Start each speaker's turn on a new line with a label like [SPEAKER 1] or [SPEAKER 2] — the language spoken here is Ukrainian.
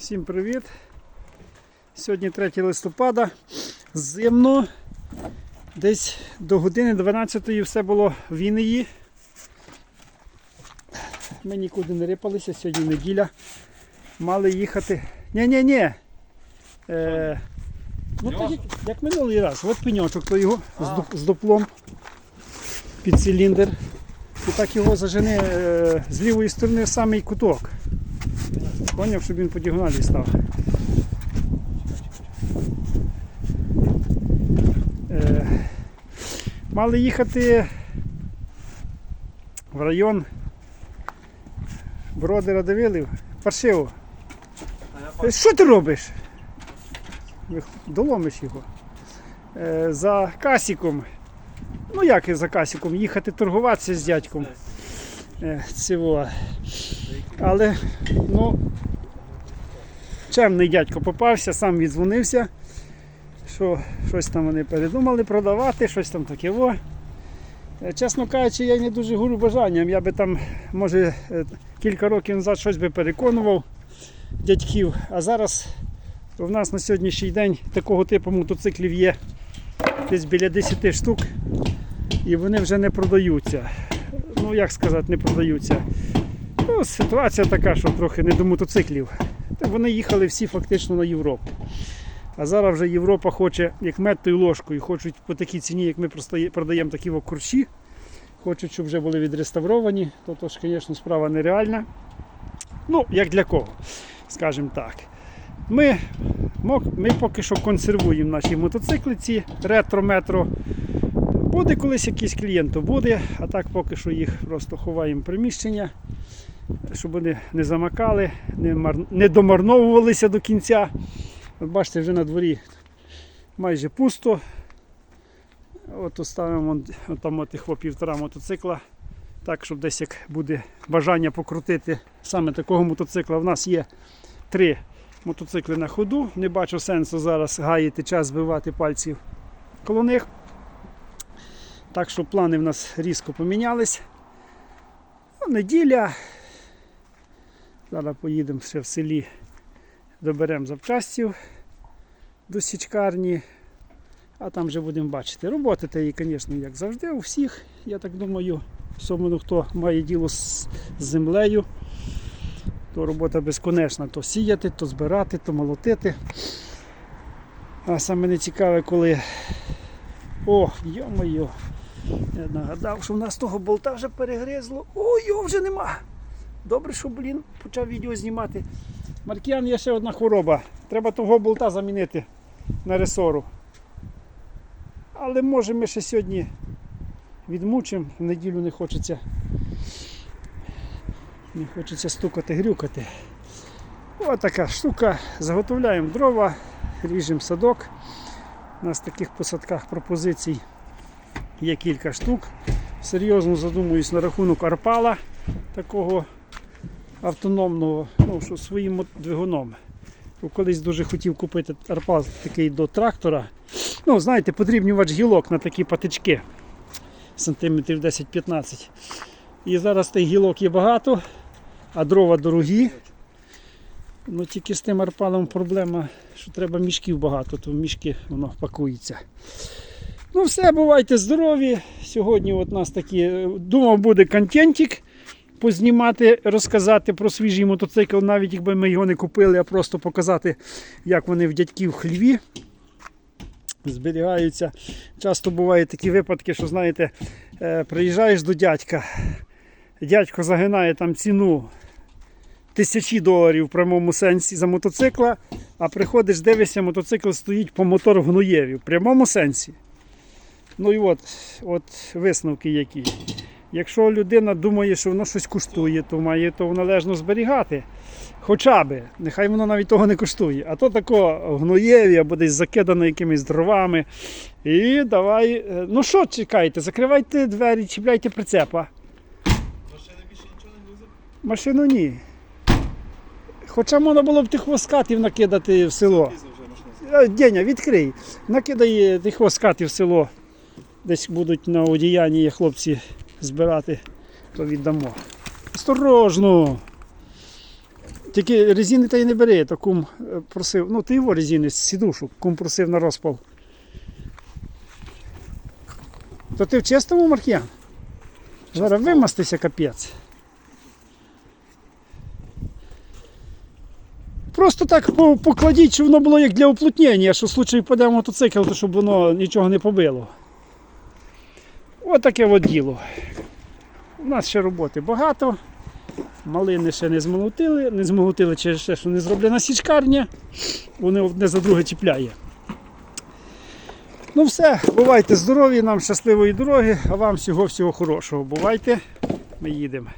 [SPEAKER 1] Всім привіт! Сьогодні 3 листопада. Зимно. Десь до години 12 все було в Вінниї. Ми нікуди не рипалися, сьогодні неділя. Мали їхати. Ні-ні-ні. Е, ну, так, як, як минулий раз. От пеньочок то його з, з дуплом під циліндр. І так його зажени е, з лівої сторони в самий куток. Поняв, щоб він по діагоналі став. Е, мали їхати в район Броди Радивилів. Паршиво. Е, Що ти робиш? Доломиш його. Е, за касіком. Ну як і за касіком? Їхати торгуватися з дядьком. Цього. Але, ну, чемний дядько попався, сам віддзвонився, що щось там вони передумали продавати, щось там таке. Во. Е, Чесно кажучи, я не дуже горю бажанням. Я би там, може, е, кілька років назад щось би переконував дядьків. А зараз в нас на сьогоднішній день такого типу мотоциклів є десь біля 10 штук, і вони вже не продаються. Ну, як сказати, не продаються. Ну, ситуація така, що трохи не до мотоциклів. Вони їхали всі фактично на Європу. А зараз вже Європа хоче, як мед тою ложкою, хочуть по такій ціні, як ми продаємо такі курші. Хочуть, щоб вже були відреставровані. То, то ж, звісно, справа нереальна. Ну, як для кого, скажімо так. Ми, ми поки що консервуємо наші мотоцикли, ці ретро-метро. Буде колись якийсь клієнт, то буде, а так поки що їх просто ховаємо приміщення, щоб вони не замакали, не, мар... не домарновувалися до кінця. От бачите, вже на дворі майже пусто. От оставимо там от їх півтора мотоцикла. Так, щоб десь як буде бажання покрутити саме такого мотоцикла. В нас є три мотоцикли на ходу. Не бачу сенсу зараз гаяти час збивати пальців коло них. Так що плани в нас різко помінялись. Ну, неділя. Зараз поїдемо ще в селі, доберемо запчастів до січкарні, а там вже будемо бачити. Роботи та її, звісно, як завжди, у всіх, я так думаю, особливо хто має діло з, землею, то робота безконечна. То сіяти, то збирати, то молотити. А саме не цікаве, коли. О, йо-моє, я нагадав, що в нас того болта вже перегризло. Ой, його вже нема. Добре, що, блін, почав відео знімати. Маркіян є ще одна хвороба. Треба того болта замінити на ресору. Але може ми ще сьогодні відмучимо, в неділю не хочеться. Не хочеться стукати, грюкати. Ось така штука. Заготовляємо дрова, ріжемо садок. У нас в таких посадках пропозицій є кілька штук. Серйозно задумуюсь на рахунок арпала такого автономного, ну, що своїм двигуном. Колись дуже хотів купити арпал такий до трактора. Ну, знаєте, подрібнювач гілок на такі патички сантиметрів 10-15. І зараз тих гілок є багато, а дрова дорогі. Ну тільки з тим арпалом проблема, що треба мішків багато, то в мішки воно пакується. Ну все, бувайте здорові. Сьогодні от нас такі, думав, буде контентик познімати, розказати про свіжий мотоцикл, навіть якби ми його не купили, а просто показати, як вони в дядьків хліві зберігаються. Часто бувають такі випадки, що знаєте, е, приїжджаєш до дядька, дядько загинає там ціну тисячі доларів в прямому сенсі за мотоцикла, а приходиш, дивишся, мотоцикл стоїть по мотор в гноєві в прямому сенсі. Ну і от, от висновки які. Якщо людина думає, що воно щось коштує, то має то належно зберігати. Хоча би, нехай воно навіть того не коштує. А то тако в гноєві або десь закидано якимись дровами. І давай. е, Ну що чекаєте? Закривайте двері, чіпляйте прицепа.
[SPEAKER 2] Машина більше нічого не грузить?
[SPEAKER 1] Машину ні. Хоча можна було б тих воскатів накидати в село. Е, Деня, відкрий. Накидай тих воскатів в село. Десь будуть на одіянні хлопці збирати, то віддамо. Осторожно. Тільки резини та й не бери, то кум е, просив. Ну, ти його резини з сідушок, кум просив на розпал. То ти в чистому маркіян? Зараз вимастися капець. Просто так покладіть, щоб воно було як для уплотнення, що в случаї впаде мотоцикл, то щоб воно нічого не побило. Отаке от діло. У нас ще роботи багато. Малини ще не змолотили, не змолотили через те, що не зроблена січкарня. Вони одне за друге чіпляє. Ну все, бувайте здорові, нам щасливої дороги, а вам всього всього хорошого. Бувайте, ми їдемо.